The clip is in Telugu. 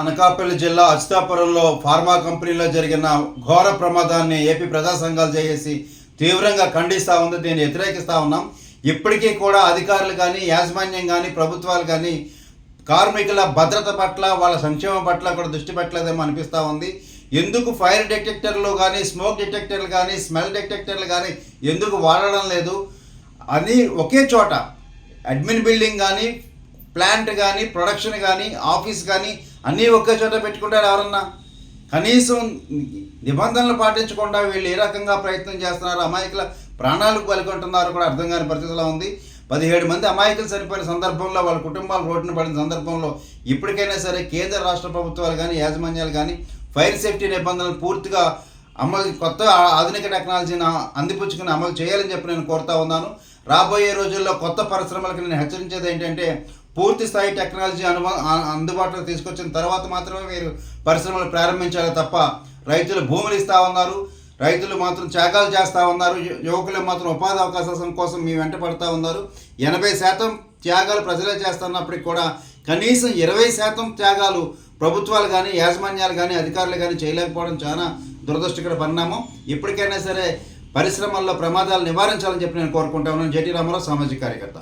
అనకాపల్లి జిల్లా అచితాపురంలో ఫార్మా కంపెనీలో జరిగిన ఘోర ప్రమాదాన్ని ఏపీ ప్రజా సంఘాలు చేసి తీవ్రంగా ఖండిస్తూ ఉంది. దీన్ని వ్యతిరేకిస్తూ ఉన్నాం. ఇప్పటికీ కూడా అధికారులు కానీ యాజమాన్యం కానీ ప్రభుత్వాలు కానీ కార్మికుల భద్రత పట్ల వాళ్ళ సంక్షేమం పట్ల కూడా దృష్టి పెట్టలేదేమో అనిపిస్తూ ఉంది. ఎందుకు ఫైర్ డిటెక్టర్లు కానీ స్మోక్ డిటెక్టర్లు కానీ స్మెల్ డిటెక్టర్లు కానీ ఎందుకు వాడడం లేదు? అని ఒకే చోట అడ్మిన్ బిల్డింగ్ కానీ ప్లాంట్ కానీ ప్రొడక్షన్ కానీ ఆఫీస్ కానీ అన్నీ ఒకే చోట పెట్టుకుంటారు ఎవరన్నా? కనీసం నిబంధనలు పాటించకుండా వీళ్ళు ఏ రకంగా ప్రయత్నం చేస్తున్నారు? అమాయకుల ప్రాణాలకు పలుకుంటున్నారు కూడా అర్థం కాని పరిస్థితిలో ఉంది. పదిహేడు మంది అమాయకులు సరిపోయిన సందర్భంలో వాళ్ళ కుటుంబాలు రోడ్డున పడిన సందర్భంలో ఇప్పటికైనా సరే కేంద్ర రాష్ట్ర ప్రభుత్వాలు కానీ యాజమాన్యాలు కానీ ఫైర్ సేఫ్టీ నిబంధనలు పూర్తిగా అమలు కొత్త ఆధునిక టెక్నాలజీని అందిపుచ్చుకుని అమలు చేయాలని చెప్పి నేను కోరుతా ఉన్నాను. రాబోయే రోజుల్లో కొత్త పరిశ్రమలకు నేను హెచ్చరించేది ఏంటంటే పూర్తి స్థాయి టెక్నాలజీ అనుభ అందుబాటులో తీసుకొచ్చిన తర్వాత మాత్రమే మీరు పరిశ్రమలు ప్రారంభించాలి తప్ప రైతులు భూములు ఇస్తా ఉన్నారు. రైతులు మాత్రం త్యాగాలు చేస్తూ ఉన్నారు. యువకులు మాత్రం ఉపాధి అవకాశాల కోసం మీ వెంట పడుతూ ఉన్నారు. ఎనభై శాతం త్యాగాలు ప్రజలే చేస్తున్నప్పటికి కూడా కనీసం ఇరవై శాతం త్యాగాలు ప్రభుత్వాలు కానీ యాజమాన్యాలు కానీ అధికారులు కానీ చేయలేకపోవడం చాలా దురదృష్టకర పరిణామం. ఇప్పటికైనా సరే పరిశ్రమల్లో ప్రమాదాలు నివారించాలని చెప్పి నేను కోరుకుంటా ఉన్నాను. జేటీ రామారావు సామాజిక కార్యకర్త.